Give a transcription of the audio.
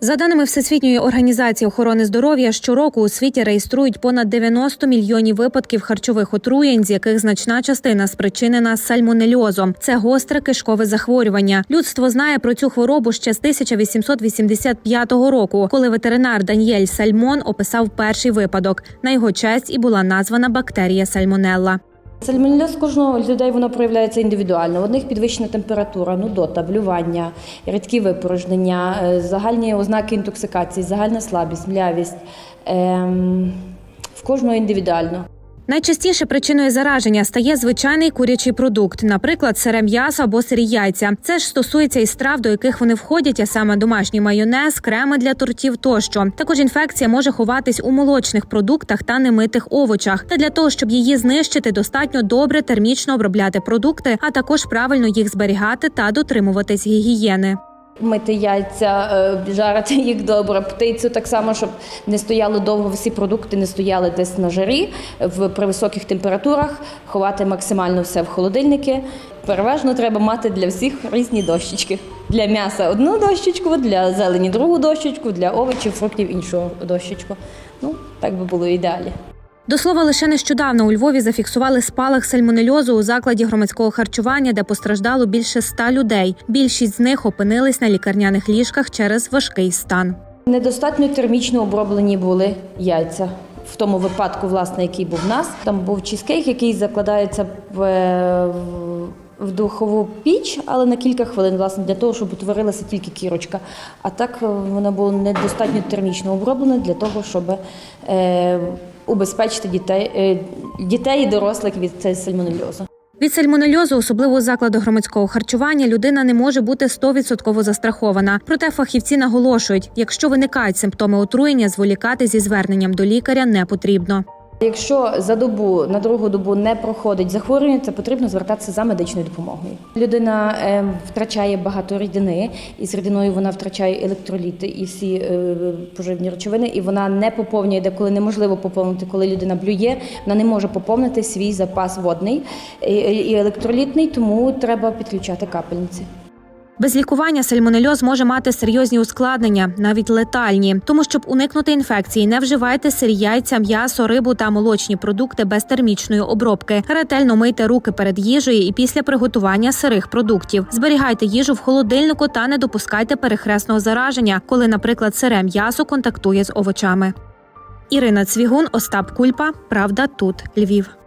За даними Всесвітньої організації охорони здоров'я, щороку у світі реєструють понад 90 мільйонів випадків харчових отруєнь, з яких значна частина спричинена сальмонельозом. Це гостре кишкове захворювання. Людство знає про цю хворобу ще з 1885 року, коли ветеринар Даніель Сальмон описав перший випадок. На його честь і була названа бактерія сальмонелла. Сальмонельоз кожного людей воно проявляється індивідуально. В одних підвищена температура, нудота, блювання, рідкі випорожнення, е, загальні ознаки інтоксикації, загальна слабість, млявість. Ем, в кожного індивідуально. Найчастіше причиною зараження стає звичайний курячий продукт, наприклад, сире м'ясо або сирі яйця. Це ж стосується і страв, до яких вони входять, а саме домашній майонез, креми для тортів тощо. Також інфекція може ховатись у молочних продуктах та немитих овочах. Та для того, щоб її знищити, достатньо добре термічно обробляти продукти, а також правильно їх зберігати та дотримуватись гігієни. Мити яйця, е, жарити їх добре, птицю так само, щоб не стояли довго всі продукти, не стояли десь на жарі в при високих температурах, ховати максимально все в холодильники. Переважно треба мати для всіх різні дощечки. Для м'яса одну дощечку, для зелені другу дощечку, для овочів, фруктів іншу дощечку. Ну, так би було ідеалі. До слова, лише нещодавно у Львові зафіксували спалах сальмонельозу у закладі громадського харчування, де постраждало більше ста людей. Більшість з них опинились на лікарняних ліжках через важкий стан. Недостатньо термічно оброблені були яйця. В тому випадку, власне, який був в нас, там був чизкейк, який закладається в, в- в духову піч, але на кілька хвилин, власне, для того, щоб утворилася тільки кірочка. А так е, воно було недостатньо термічно оброблене для того, щоб е, убезпечити дітей, е, дітей і дорослих від сальмонельозу. Від сальмонельозу, особливо у закладу громадського харчування, людина не може бути 100% застрахована. Проте фахівці наголошують, якщо виникають симптоми отруєння, зволікати зі зверненням до лікаря не потрібно. Якщо за добу на другу добу не проходить захворювання, це потрібно звертатися за медичною допомогою. Людина е, втрачає багато рідини, і з рідиною вона втрачає електроліти і всі е, поживні речовини, і вона не поповнює, де коли неможливо поповнити, коли людина блює, вона не може поповнити свій запас водний і, і електролітний, тому треба підключати капельниці. Без лікування сальмонельоз може мати серйозні ускладнення, навіть летальні. Тому, щоб уникнути інфекції, не вживайте сирі яйця, м'ясо, рибу та молочні продукти без термічної обробки. Ретельно мийте руки перед їжею і після приготування сирих продуктів. Зберігайте їжу в холодильнику та не допускайте перехресного зараження, коли, наприклад, сире м'ясо контактує з овочами. Ірина Цвігун, Остап Кульпа. Правда, тут Львів.